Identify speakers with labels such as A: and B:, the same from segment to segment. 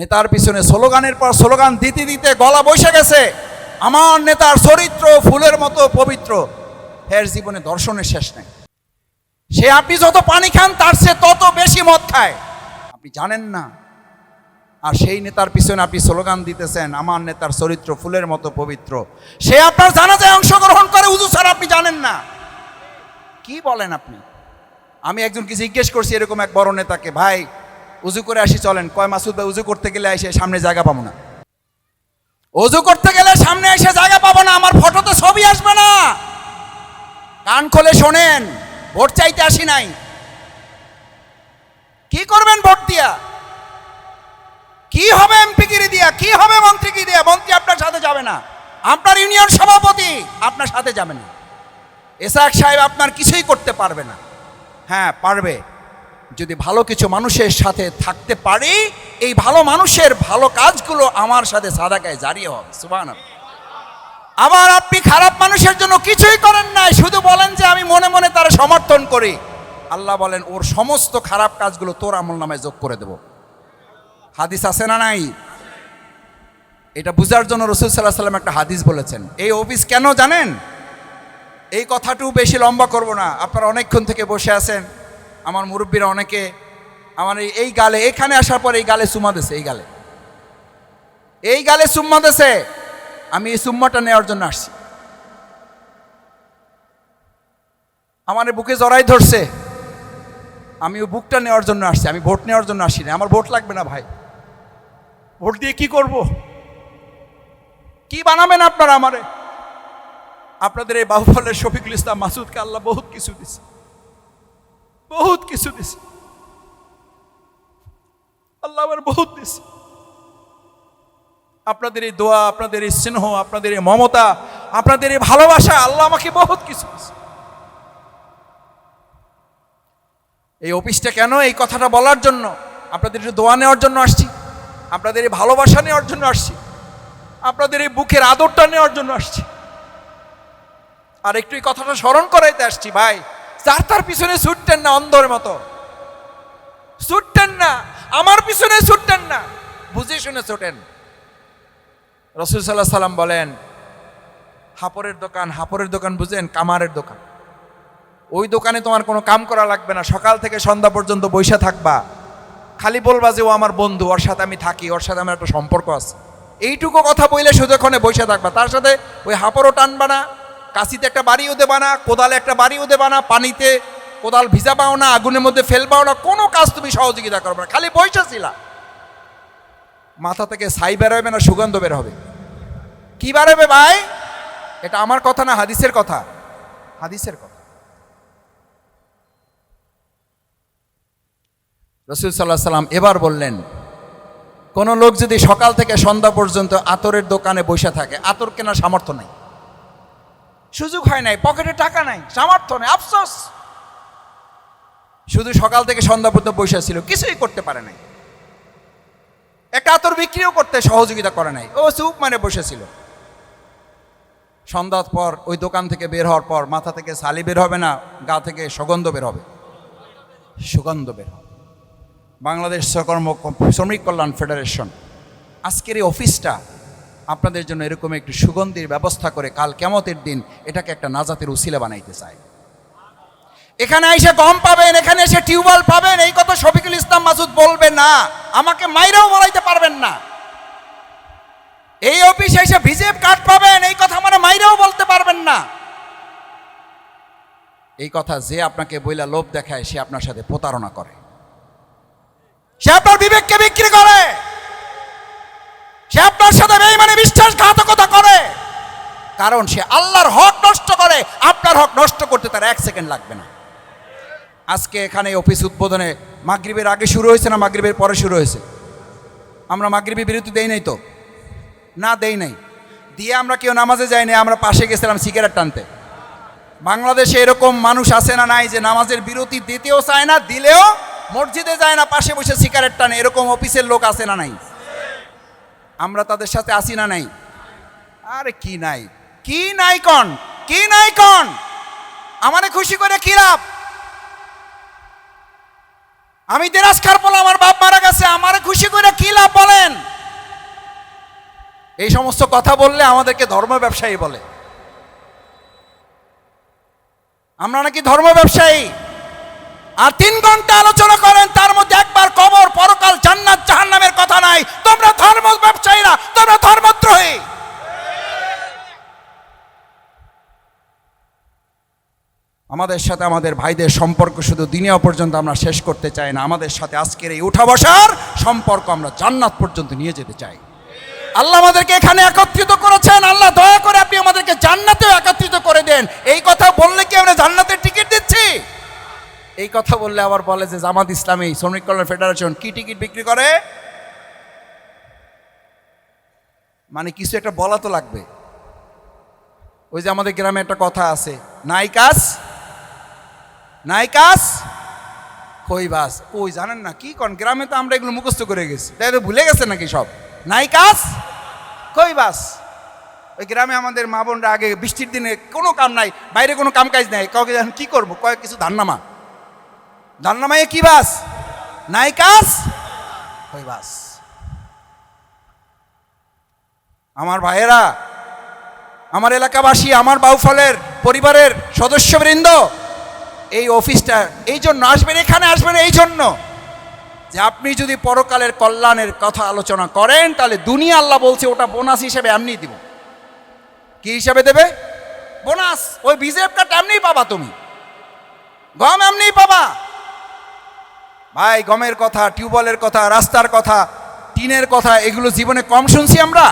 A: নেতার পিছনে স্লোগানের পর স্লোগান দিতে দিতে গলা বসে গেছে। আমার নেতার চরিত্র ফুলের মতো পবিত্র। হের জীবনে দর্শনের শেষ নেই। সে আপনি যত পানি খান, তার সে তত বেশি মদ খায়। আপনি জানেন না। আর সেই নেতার পিছনে আপনি স্লোগান দিতেছেন, আমার নেতার চরিত্র ফুলের মতো পবিত্র। সে আপনার জানাজায় অংশগ্রহণ করে, উজু স্যার আপনি জানেন না। কি বলেন আপনি? আমি একজনকে জিজ্ঞেস করছি এরকম এক বড় নেতাকে, ভাই উজু করে আসি, চলেন। কয় মাসুদ ভাই, উজু করতে গেলে এসে সামনে জায়গা পাবো না। উজু করতে গেলে সামনে এসে জায়গা পাবো না, আমার ফটোতে ছবি আসবে না। কান খোলে শোনেন, ভোট চাইতে আসি নাই। কি করবেন ভোট দিয়া? কি হবে এমপিগিরি দিয়া? কি হবে মন্ত্রীগিরি দিয়া? মন্ত্রী আপনার সাথে যাবে না। আপনার ইউনিয়ন সভাপতি আপনার সাথে যাবে না। এসাক সাহেব আপনার কিছুই করতে পারবে না। হ্যাঁ পারবে। যদি ভালো কিছু মানুষের সাথে থাকতে পারি, এই ভালো মানুষের ভালো কাজগুলো আমার সাথে সাদাকায় জারিয়ে হবে সুবান আবার আপনি খারাপ মানুষের জন্য কিছুই করেন নাই, শুধু বলেন যে আমি মনে মনে তারা সমর্থন করি। আল্লাহ বলেন, ওর সমস্ত খারাপ কাজগুলো তোর আমল নামায় যোগ করে দেব। হাদিস আছে না নাই? এটা বুঝার জন্য রসুল সাল্লাহ সাল্লাম একটা হাদিস বলেছেন। এই অফিস কেন জানেন? এই কথাটু বেশি লম্বা করব না। আপনারা অনেকক্ষণ থেকে বসে আছেন। আমার মুরব্বীরা অনেকে আমার এই- গালে, এখানে আসার পর এই গালে সুমা দেছে, এই গালে। এই গালে সুম্মা দেছে। আমি এই সুম্মাটা নেওয়ার জন্য আসছি। আমার বুকে জড়াই ধরছে। আমি ওই বুকটা নেওয়ার জন্য আসছি। আমি ভোট নেওয়ার জন্য আসি না আমার ভোট লাগবে না ভাই। ভোট দিয়ে কি করব? কি বানাবেন আপনারা আমারে? আপনাদের এই বাহুফলের শফিকুল ইসলাম মাসুদকে আল্লাহ বহুত কিছু দিছে। বহুত কিছু দিছে। আল্লাহ আমার বহুত দিছে। আপনাদের এই দোয়া, আপনাদের এই স্নেহ, আপনাদের এই মমতা, আপনাদের এই ভালোবাসা, আল্লাহ আমাকে বহুত কিছু দিছে। এই অফিসটা কেন? এই কথাটা বলার জন্য, আপনাদের একটু দোয়া নেওয়ার জন্য আসছি। আপনাদের এই ভালোবাসা নেওয়ার জন্য আসছি। আপনাদের এই বুকের আদরটা নেওয়ার জন্য আসছি। আর একটু এই কথাটা স্মরণ করাইতে আসছি, ভাই। যার তার পিছনে ছুটতেন না অন্ধর মতো। ছুটতেন না, আমার পিছনে ছুটতেন না। বুঝে শুনে ছোটেন। রসুল সাল্লাহ সাল্লাম বলেন, হাপরের দোকান হাপরের দোকান বুঝেন, কামারের দোকান। ওই দোকানে তোমার কোনো কাম করা লাগবে না, সকাল থেকে সন্ধ্যা পর্যন্ত বৈশা থাকবা। খালি বলবা যে, ও আমার বন্ধু, ওর সাথে আমি থাকি, ওর সাথে আমার একটা সম্পর্ক আছে। এইটুকু কথা বললে শুধুক্ষণে বসে থাকবা। তার সাথে ওই হাঁপড়ও টানবা না কাশিতে একটা বাড়িও দেবা না কোদালে একটা বাড়িও দেবা না পানিতে কোদাল ভিজা পাও না, আগুনের মধ্যে ফেলবাও না, কোনো কাজ তুমি সহযোগিতা করবে না, খালি বৈশা ছিলা মাথা থেকে ছাই বেরোবে না, সুগন্ধ বের হবে। কি বেরোবে ভাই? এটা আমার কথা না, হাদিসের কথা? হাদিসের কথা। রসুল সাল্লাহ সাল্লাম এবার বললেন, কোনো লোক যদি সকাল থেকে সন্ধ্যা পর্যন্ত আতরের দোকানে বসে থাকে, আতর কেনার সামর্থ্য নাই। সুযোগ হয় নাই, পকেটে টাকা নাই, সামর্থ্য নেই, আফসোস। শুধু সকাল থেকে সন্ধ্যা পর্যন্ত বসে ছিল, কিছুই করতে পারে নাই। একটা আতর বিক্রিও করতে সহযোগিতা করে নাই, ও চুপ মানে বসেছিল সন্ধ্যার পর ওই দোকান থেকে বের হওয়ার পর মাথা থেকে সালি বের হবে না, গা থেকে সুগন্ধ বের হবে। সুগন্ধ বের হবে। বাংলাদেশ সকর্ম শ্রমিক কল্যাণ ফেডারেশন, আজকের এই অফিসটা আপনাদের জন্য এরকম একটু সুগন্ধির ব্যবস্থা করে কাল কেমতের দিন এটাকে একটা নাজাতের উসিলা বানাইতে চায় এখানে এসে গম পাবেন, এখানে এসে টিউবওয়েল পাবেন, এই কথা শফিকুল ইসলাম মাসুদ বলবে না। আমাকে মাইরাও বলাইতে পারবেন না। এই অফিসে এসে ভিজেপ কার্ড পাবেন, এই কথা আমার মাইরাও বলতে পারবেন না। এই কথা যে আপনাকে বইলা লোভ দেখায়, সে আপনার সাথে প্রতারণা করে। সে আপনার বিবেককে বিক্রি করে। সে আপনার সাথে বেইমানে বিশ্বাসঘাতকতা করে। কারণ সে আল্লাহর হক নষ্ট করে। আপনার হক নষ্ট করতে তার এক সেকেন্ড লাগবে না। আজকে এখানে অফিস উদ্বোধনে মাগরিবের আগে শুরু হয়েছে না মাগরিবের পরে শুরু হয়েছে? আমরা মাগরিবি বিরতি দেই নাই তো? না, দেই নাই। দিয়ে আমরা কেউ নামাজে যাই নাই আমরা পাশে গেছিলাম সিগারেট টানতে। বাংলাদেশে এরকম মানুষ আছে না নাই যে নামাজের বিরতি দিতেও চায় না, দিলেও মসজিদে যায় না, পাশে বসে সিগারেট টানে। এরকম অফিসের লোক আছে না নাই? আমরা তাদের সাথে আসি না নাই? আরে কি নাই? কি নাই কন? কি নাই কন? আমারে খুশি করে কি লাভ? আমি দেরাজ খার বলে আমার বাপ মারা গেছে, আমার খুশি করে কি লাভ বলেন? এই সমস্ত কথা বললে আমাদেরকে ধর্ম ব্যবসায়ী বলে। আমরা নাকি ধর্ম ব্যবসায়ী? আর তিন ঘণ্টা আলোচনা করেন, তার মধ্যে একবার কবর, পরকাল, জান্নাত জাহান্নামের কথা নাই তোমরা ধর্ম ব্যবসায়ীরা তোমরা ধর্মদ্রোহী আমাদের সাথে আমাদের ভাইদের সম্পর্ক শুধু দিনেও পর্যন্ত আমরা শেষ করতে চাই না। আমাদের সাথে আজকের এই উঠা বসার সম্পর্ক আমরা জান্নাত পর্যন্ত নিয়ে যেতে চাই। আল্লাহ আমাদেরকে এখানে একত্রিত করেছেন। আল্লাহ দয়া করে আপনি আমাদেরকে জান্নাতেও একত্রিত করে দেন। এই কথা বললে কি আমরা জান্নাতের টিকিট দিচ্ছি? এই কথা বললে আবার বলে যে জামাত ইসলামী, শ্রমিক কল্যাণ ফেডারেশন কি টিকিট বিক্রি করে? মানে কিছু একটা বলা তো লাগবে। ওই যে আমাদের গ্রামে একটা কথা আছে নাইকাস নাইকাস কই বাস? ওই জানেন না, কি কোন? গ্রামে তো আমরা এগুলো মুখস্থ করে গেছি। তাই তো ভুলে গেছে নাকি সব? নাইকাস কই বাস? ওই গ্রামে আমাদের মা বোনরা আগে বৃষ্টির দিনে কোনো কাম নাই, বাইরে কোনো কাম কাজ নাই, কাউকে যখন কি করব? কয়েক কিছু ধান্নামা। ধান্নামায়ে কি বাস? নাইকাস কই বাস? আমার ভাইয়েরা, আমার এলাকাবাসী, আমার বাউফলের পরিবারের সদস্যবৃন্দ এই অফিসটা, এই জন্য আসবেন, এখানে আসবেন, এই জন্য। যে আপনি যদি পরকালের কল্যাণের কথা আলোচনা করেন, তাহলে দুনিয়া আল্লাহ বলছে, ওটা বোনাস হিসেবে এমনি দিব। কি হিসাবে দেবে? বোনাস। ওই বিজেপ কার্ড এমনিই পাবা তুমি। গম এমনিই পাবা। ভাই, গমের কথা, টিউবওয়েলের কথা, রাস্তার কথা, টিনের কথা, এগুলো জীবনে কম শুনছি আমরা।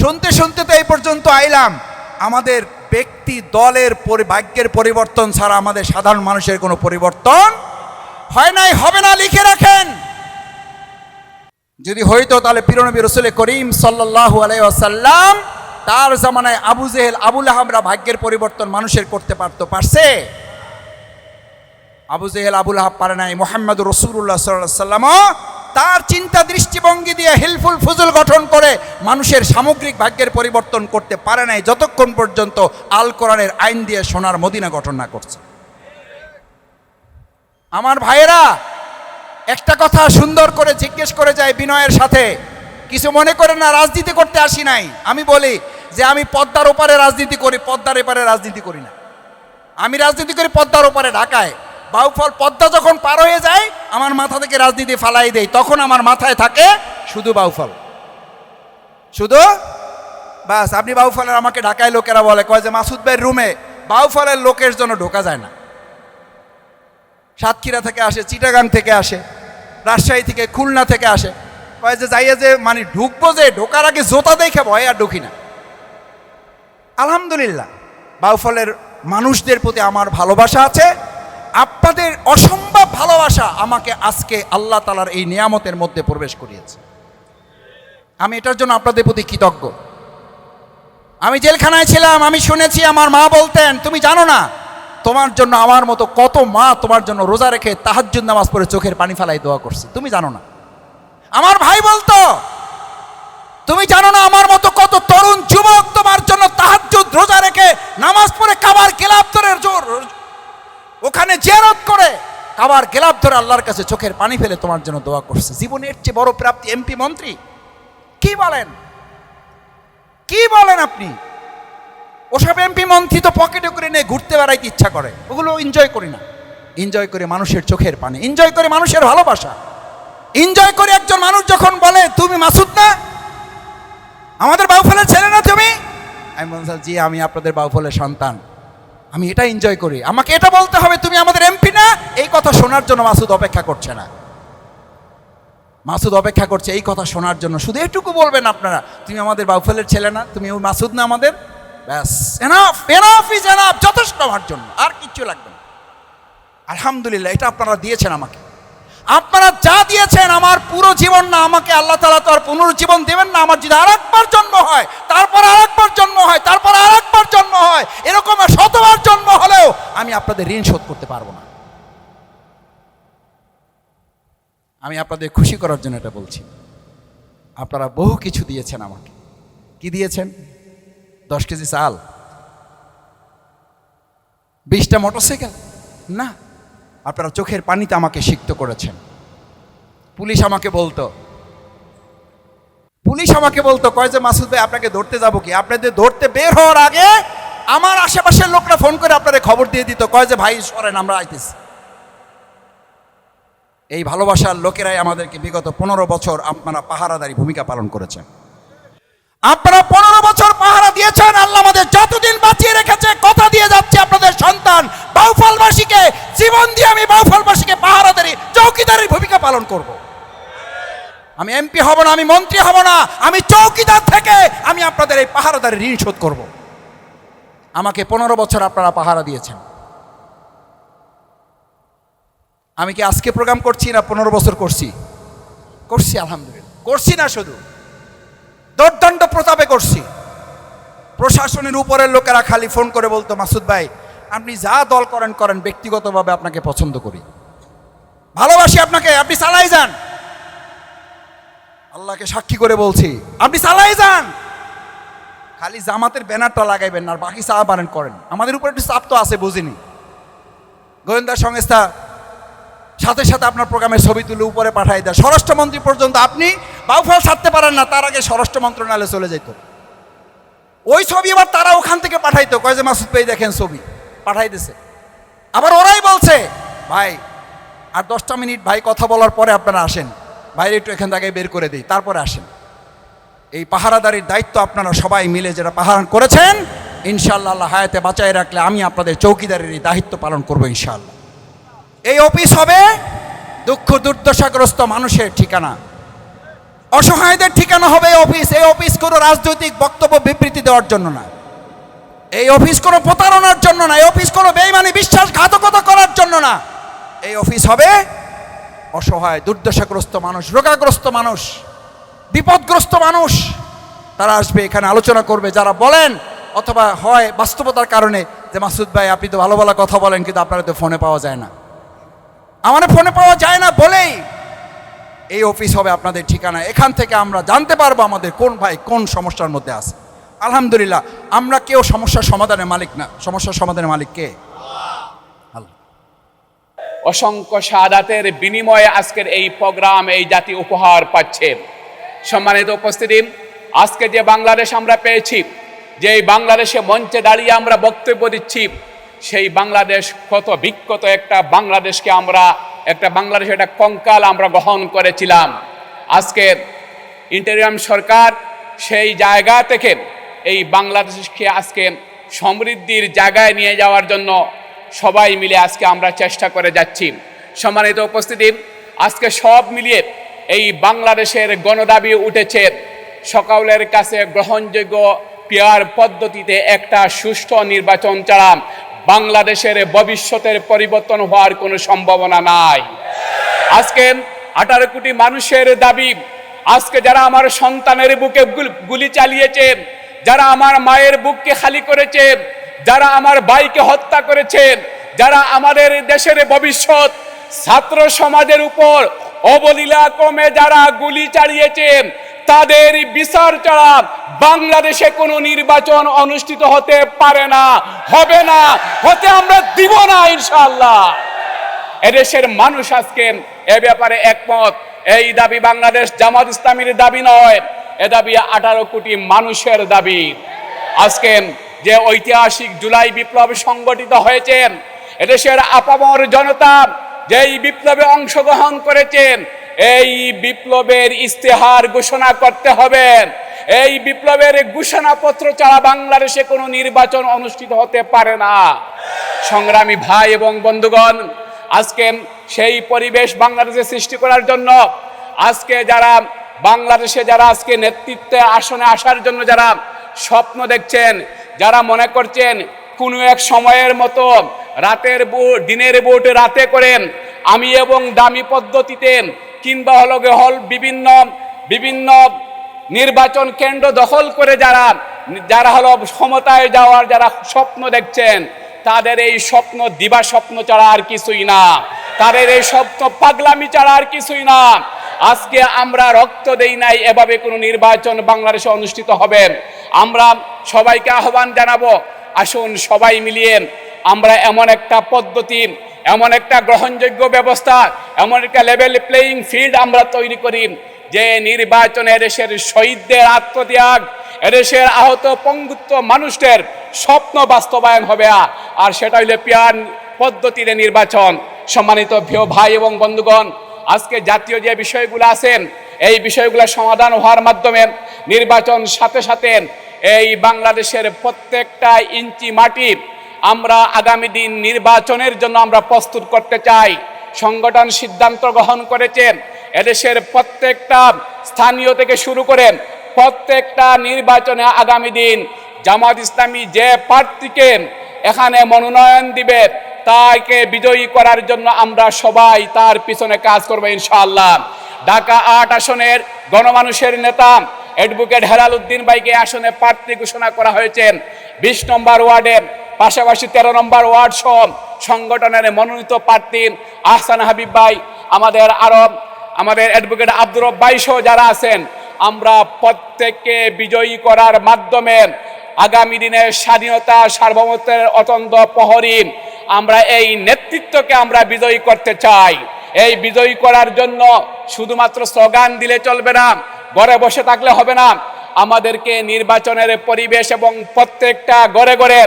A: শুনতে শুনতে তো এই পর্যন্ত আইলাম। আমাদের ব্যক্তি দলের ভাগ্যের পরিবর্তন ছাড়া আমাদের সাধারণ মানুষের কোনো পরিবর্তন হয় নাই, হবে না, লিখে রাখেন। যদি হইতো তাহলে পিরনবী রসুল করিম সাল্লাহ আলাইসাল্লাম তার জামানায় আবু জেহেল, আবুল আহমরা ভাগ্যের পরিবর্তন মানুষের করতে পারতো, পারছে? আবু জেহেল, আবুল আহাব পারে নাই মোহাম্মদ রসুল্লাহ সাল্লাহ সাল্লাম তার চিন্তা দৃষ্টিভঙ্গি দিয়ে হেল্পফুল ফুজুল গঠন করে মানুষের সামগ্রিক ভাগ্যের পরিবর্তন করতে পারে নাই যতক্ষণ পর্যন্ত আল কোরআনের আইন দিয়ে সোনার মদিনা গঠন না করছে। আমার ভাইয়েরা, একটা কথা সুন্দর করে জিজ্ঞেস করে যায় বিনয়ের সাথে। কিছু মনে করে না, রাজনীতি করতে আসি নাই। আমি বলি যে আমি পদ্মার ওপারে রাজনীতি করি, পদ্মার এপারে রাজনীতি করি না। আমি রাজনীতি করি পদ্মার ওপারে, ঢাকায়। বাউফল পদ্মা যখন পার হয়ে যায়, আমার মাথা থেকে রাজনীতি ফালাই দেয়। তখন আমার মাথায় থাকে শুধু বাউফল। শুধু? বাস, আপনি বাউফলের আমাকে ঢাকায় লোকেরা বলে, কয় যে মাসুদ ভাইয়ের রুমে বাউফলের লোকের জন্য ঢোকা যায় না। সাতক্ষীরা থেকে আসে, চিটাগাং থেকে আসে, রাজশাহী থেকে খুলনা থেকে আসে। কয় যে যাইয়ে যে মানে ঢুকবো যে, ঢোকার আগে জোতা দেখে ভয় আর ঢুকি না। আলহামদুলিল্লাহ, বাউফলের মানুষদের প্রতি আমার ভালোবাসা আছে আপনাদের অসম্ভব ভালোবাসা আমাকে আজকে আল্লাহ তালার এই নিয়ামতের মধ্যে প্রবেশ করিয়েছে। আমি এটার জন্য আপনাদের প্রতি কৃতজ্ঞ। আমি জেলখানায় ছিলাম, আমি শুনেছি আমার মা বলতেন, তুমি জানো না, তোমার জন্য আমার মতো কত মা তোমার জন্য রোজা রেখে তাহাজ্জুদ নামাজ পড়ে চোখের পানি ফেলাই দোয়া করছে। তুমি জানো না। আমার ভাই বলতো, তুমি জানো না আমার মতো কত তরুণ যুবক তোমার জন্য তাহাজ্জুদ রোজা রেখে নামাজ পড়ে কাবার গেলাপ ধরে ওখানে জেরত করে। কাবার গেলাপ ধরে আল্লাহর কাছে চোখের পানি ফেলে তোমার জন্য দোয়া করছে। জীবনের চেয়ে বড় প্রাপ্তি এমপি মন্ত্রী। কি বলেন? কি বলেন আপনি? ওসব এমপি মন্ত্রী তো পকেটে করে নিয়ে ঘুরতে বেড়াইতে ইচ্ছা করে। ওগুলো এনজয় করি না। এনজয় করে মানুষের চোখের পানি। এনজয় করে মানুষের ভালোবাসা। এনজয় করে একজন মানুষ যখন বলে, তুমি মাসুদ না? আমাদের বাউফলের ছেলে না তুমি? আমি বলছিলাম জি, আমি আপনাদের বাউফলের সন্তান। আমি এটা এনজয় করি। আমাকে এটা বলতে হবে, তুমি আমাদের এমপি না? এই কথা শোনার জন্য মাসুদ অপেক্ষা করছে না। মাসুদ অপেক্ষা করছে এই কথা শোনার জন্য। শুধু এটুকু বলবেন আপনারা, তুমি আমাদের বাউফেলের ছেলে না, তুমি ওই মাসুদ না আমাদের? ব্যাস এনাফ এনাফ ইজ এনাফ যথেষ্ট আমার জন্য, আর কিচ্ছু লাগবে না। আলহামদুলিল্লাহ, এটা আপনারা দিয়েছেন আমাকে। আপনারা যা দিয়েছেন, আমার পুরো জীবন না, আমাকে আল্লাহ তালা তো আর পুনর্জীবন দেবেন না। আমার যদি আরেকবার জন্ম হয়, তারপর আরেকবার জন্ম হয়, তারপর আরেকবার জন্ম হয়, এরকম শতবার জন্ম হলেও আমি আপনাদের ঋণ শোধ করতে পারব না। আমি আপনাদের খুশি করার জন্য এটা বলছি। আপনারা বহু কিছু দিয়েছেন আমাকে। কি দিয়েছেন? দশ কেজি চাল। বিশটা মোটরসাইকেল? না। আপনারা চোখের পানিতে আমাকে সিক্ত করেছেন। পুলিশ আমাকে বলতো। পুলিশ আমাকে বলতো, কয় যে মাসুদ ভাই, আপনাকে ধরতে যাব কি? আপনাদের ধরতে বের হওয়ার আগে আমার আশেপাশের লোকরা ফোন করে আপনাদের খবর দিয়ে দিত, কয় যে, ভাই, সরেন, আমরা আইতেছি। এই ভালোবাসার লোকেরাই আমাদেরকে বিগত পনেরো বছর আপনারা পাহারাদারি ভূমিকা পালন করেছেন। আপনারা পনেরো বছর পাহারা দিয়েছেন, আল্লাহ আমাদের যতদিন বাঁচিয়ে রেখেছে, কথা দিয়ে যাচ্ছে আপনাদের সন্তান। বাউফলবাসীকে, জীবন দিয়ে আমি বাউফলবাসীকে পাহারাদারি চৌকিদারের ভূমিকা পালন করব। আমি এমপি হব না, আমি মন্ত্রী হব না, আমি চৌকিদার থেকে আমি আপনাদের এই পাহারাদারি ঋণ শোধ করব। আমাকে পনেরো বছর আপনারা পাহারা দিয়েছেন। আমি কি আজকে প্রোগ্রাম করছি না পনেরো বছর করছি? করছি, আলহামদুলিল্লাহ। করছি না শুধু। দর্দণ্ড প্রতাপে করছি। প্রশাসনের উপরের লোকেরা খালি ফোন করে বলতো, মাসুদ ভাই, আপনি যা দল করেন করেন, ব্যক্তিগতভাবে আপনাকে পছন্দ করি। ভালোবাসি আপনাকে, আপনি চালাই যান। আল্লাহকে সাক্ষী করে বলছি, আপনি চালাই যান। খালি জামাতের ব্যানারটা লাগাইবেন আর বাকি চা বারেন করেন। আমাদের উপর একটু চাপ তো আছে, বুঝিনি। গোয়েন্দা সংস্থা সাথে সাথে আপনার প্রোগ্রামের ছবি তুলে উপরে পাঠাই দেয়। স্বরাষ্ট্রমন্ত্রী পর্যন্ত আপনি বাউফল ছাড়তে পারেন না, তার আগে স্বরাষ্ট্র মন্ত্রণালয়ে চলে যেত ওই ছবি আবার তারা ওখান থেকে পাঠাইতো। কয় যে মাসুদ ভাই দেখেন ছবি, পাঠাই দিছে। আবার ওরাই বলছে, ভাই, আর দশটা মিনিট ভাই কথা বলার পরে আপনারা আসেন। বাইরে একটু এখান থেকে বের করে দিই, তারপরে আসেন। এই পাহারাদারির দায়িত্ব আপনারা সবাই মিলে যেটা পাহারান করেছেন ইনশাল্লাহ হায়াতে বাঁচাই রাখলে আমি আপনাদের চৌকিদারের এই দায়িত্ব পালন করব ইনশাল্লাহ এই অফিস হবে দুঃখ দুর্দশাগ্রস্ত মানুষের ঠিকানা। অসহায়দের ঠিকানা হবে এই অফিস। এই অফিস কোনো রাজনৈতিক বক্তব্য বিবৃতি দেওয়ার জন্য না। এই অফিস কোনো প্রতারণার জন্য না। এই অফিস কোনো বেইমানি, বিশ্বাসঘাতকতা করার জন্য না। এই অফিস হবে অসহায়, দুর্দশাগ্রস্ত মানুষ, রোগাগ্রস্ত মানুষ, বিপদগ্রস্ত মানুষ। তারা আসবে, এখানে আলোচনা করবে, যারা বলেন অথবা হয় বাস্তবতার কারণে যে মাসুদ ভাই, আপনি তো ভালো ভালো কথা বলেন, কিন্তু আপনারা তো ফোনে পাওয়া যায় না। আমার ফোনে পাওয়া যায় না বলেই এই অফিস হবে আপনাদের ঠিকানা। এখান থেকে আমরা জানতে পারব আমাদের কোন ভাই কোন সমস্যার মধ্যে আছে। আলহামদুলিল্লাহ, আমরা কেউ সমস্যার সমাধানের মালিক না। সমস্যার সমাধানের মালিক কে?
B: অসংখ্য সাদাতের বিনিময়ে আজকের এই প্রোগ্রাম, এই জাতি উপহার পাচ্ছে। সম্মানিত উপস্থিতি, আজকে যে বাংলাদেশ আমরা পেয়েছি যে বাংলাদেশে মঞ্চে দাঁড়িয়ে আমরা বক্তব্য দিচ্ছি সেই বাংলাদেশ কত বিক্ষত একটা বাংলাদেশকে আমরা, একটা বাংলাদেশ একটা কঙ্কাল আমরা গ্রহণ করেছিলাম। আজকে ইন্টারিয়াম সরকার সেই জায়গা থেকে এই বাংলাদেশকে আজকে সমৃদ্ধির জায়গায় নিয়ে যাওয়ার জন্য সবাই মিলে আজকে আমরা চেষ্টা করে যাচ্ছি। সম্মানিত উপস্থিতি, আজকে সব মিলিয়ে এই বাংলাদেশের গণদাবি উঠেছে। সকলের কাছে গ্রহণযোগ্য পেয়ার পদ্ধতিতে একটা সুষ্ঠু নির্বাচন ছাড়া বাংলাদেশের ভবিষ্যতের পরিবর্তন হওয়ার কোনো সম্ভাবনা নাই। আজকে আঠারো কোটি মানুষের দাবি, আজকে যারা আমার সন্তানের বুকে গুলি চালিয়েছে যারা আমার মায়ের বুককে খালি করেছে যারা আমার ভাইকে হত্যা করেছেন, যারা আমাদের দেশের ভবিষ্যৎ ছাত্র সমাজের উপর অবলীলা ক্রমে যারা গুলি চালিয়েছেন তাদের বিচার ছাড়া বাংলাদেশে কোনো নির্বাচন অনুষ্ঠিত হতে পারে না, হবে না, হতে আমরা দিব না ইনশাআল্লাহ। এদেশের মানুষ আজকে এ ব্যাপারে একমত, এই দাবি বাংলাদেশ জামাত ইসলামীর দাবি নয়, এ দাবি আঠারো কোটি মানুষের দাবি। আজকে যে ঐতিহাসিক জুলাই বিপ্লব সংগঠিত হয়েছে এদেশের আপামর জনতা যেই বিপ্লবে অংশগ্রহণ করেছেন এই বিপ্লবের ইস্তেহার ঘোষণা করতে হবে। এই বিপ্লবের ঘোষণাপত্র ছাড়া বাংলাদেশে কোনো নির্বাচন অনুষ্ঠিত হতে পারে না। সংগ্রামী ভাই এবং বন্ধুগণ, আজকে সেই পরিবেশ বাংলাদেশে সৃষ্টি করার জন্য, আজকে যারা বাংলাদেশে যারা আজকে নেতৃত্বে আসনে আসার জন্য যারা স্বপ্ন দেখছেন, যারা মনে করছেন কোনো এক সময়ের মতো রাতের বুট দিনের বুট রাতে করেন, আমি এবং দামি পদ্ধতিতে কিংবা হলো হল বিভিন্ন বিভিন্ন নির্বাচন কেন্দ্র দখল করে যারা যারা হলো ক্ষমতায় যাওয়ার যারা স্বপ্ন দেখছেন, তাদের এই স্বপ্ন দিবা স্বপ্ন ছাড়া আর কিছুই না। তাদের এই স্বপ্ন পাগলামি ছাড়া আর কিছুই না। আজকে আমরা রক্ত দেই নাই, এভাবে কোনো নির্বাচন বাংলাদেশে অনুষ্ঠিত হবে। আমরা সবাইকে আহ্বান জানাব, আসুন সবাই মিলিয়ে আমরা এমন একটা পদ্ধতি এমন একটা গ্রহণযোগ্য ব্যবস্থা, এমন একটা লেভেল প্লেয়িং ফিল্ড আমরা তৈরি করি যে নির্বাচনে এদেশের শহীদদের আত্মত্যাগ, এদেশের আহত পঙ্গুত্ব মানুষদের স্বপ্ন বাস্তবায়ন হবে। আর সেটা হইলে পিয়ার পদ্ধতিতে নির্বাচন। সম্মানিত ভিও ভাই এবং বন্ধুগণ, আজকে জাতীয় যে বিষয়গুলো আছেন, এই বিষয়গুলো সমাধান হওয়ার মাধ্যমে নির্বাচন সাথে সাথে এই বাংলাদেশের প্রত্যেকটা ইঞ্চি মাটি আমরা আগামী দিন নির্বাচনের জন্য আমরা প্রস্তুত করতে চাই। সংগঠন সিদ্ধান্ত গ্রহণ করেছেন। এদেশের প্রত্যেকটা স্থানীয় থেকে শুরু করেন প্রত্যেকটা নির্বাচনে আগামী দিন জামাত ইসলামী যে প্রার্থীকে এখানে মনোনয়ন দিবে, তাকে বিজয়ী করার জন্য আমরা সবাই তার পিছনে কাজ করব ইনশাআল্লাহ। ঢাকা আট আসনের গণমানুষের নেতা অ্যাডভোকেট হেলাল উদ্দিন ভাইকে আসনে প্রার্থী ঘোষণা করা হয়েছে। বিশ নম্বর ওয়ার্ডে পাশাপাশি তেরো নম্বর ওয়ার্ড সহ সংগঠনের মনোনীত প্রার্থী আহসান হাবিব ভাই, আমাদের আরব আমাদের অ্যাডভোকেট আব্দুর রব্বাই সহ যারা আছেন, আমরা প্রত্যেককে বিজয়ী করার মাধ্যমে আগামী দিনের স্বাধীনতা সার্বভৌমত্বের অতন্ত প্রহরী আমরা এই নেতৃত্বকে আমরা বিজয়ী করতে চাই। এই বিজয়ী করার জন্য শুধুমাত্র স্লোগান দিলে চলবে না, ঘরে বসে থাকলে হবে না। আমাদেরকে নির্বাচনের পরিবেশ এবং প্রত্যেকটা ঘরে ঘরে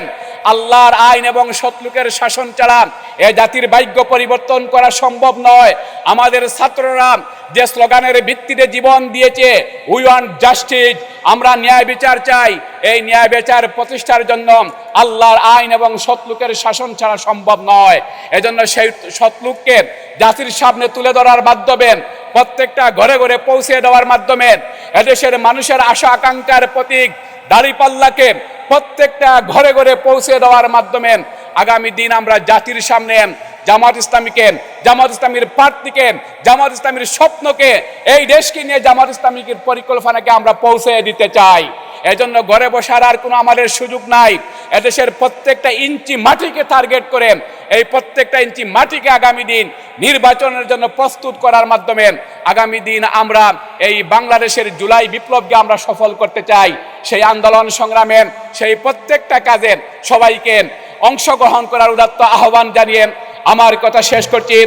B: আল্লাহর আইন এবং সতলুকের শাসন ছাড়া এ জাতির ভাগ্য পরিবর্তন করা সম্ভব নয়। আমাদের ছাত্ররা যে স্লোগানের ভিত্তিতে জীবন দিয়েছে উই ওয়ান্ট জাস্টিস আমরা ন্যায় বিচার চাই। এই ন্যায় বিচার প্রতিষ্ঠার জন্য আল্লাহর আইন এবং সতলুকের শাসন ছাড়া সম্ভব নয়। এজন্য সেই সতলুককে জাতির সামনে তুলে ধরার মাধ্যমে, প্রত্যেকটা ঘরে ঘরে পৌঁছে দেওয়ার মাধ্যমে, এদেশের মানুষের আশা আকাঙ্ক্ষার প্রতীক দাড়িপাল্লাকে প্রত্যেকটা ঘরে ঘরে পৌঁছে দেওয়ার মাধ্যমে আগামী দিন আমরা জাতির সামনে জামাত ইসলামীকে, জামাত ইসলামীর প্রার্থীকে, জামাত ইসলামীর স্বপ্নকে, এই দেশকে নিয়ে জামাত ইসলামীর পরিকল্পনাকে আমরা পৌঁছে দিতে চাই। এজন্য ঘরে বসার আর কোনো আমাদের সুযোগ নাই। এদেশের প্রত্যেকটা ইঞ্চি মাটিকে টার্গেট করে, এই প্রত্যেকটা ইঞ্চি মাটিকে আগামী দিন নির্বাচনের জন্য প্রস্তুত করার মাধ্যমে আগামী দিন আমরা এই বাংলাদেশের জুলাই বিপ্লবকে আমরা সফল করতে চাই। সেই আন্দোলন সংগ্রামে সেই প্রত্যেকটা কাজে সবাইকে অংশগ্রহণ করার উদাত্ত আহ্বান জানিয়ে আমার কথা শেষ করছি।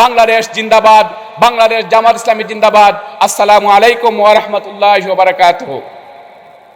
B: বাংলাদেশ জিন্দাবাদ, বাংলাদেশ জামাত ইসলামী জিন্দাবাদ। আসসালামু আলাইকুম ওয়া বারাকাতুহু।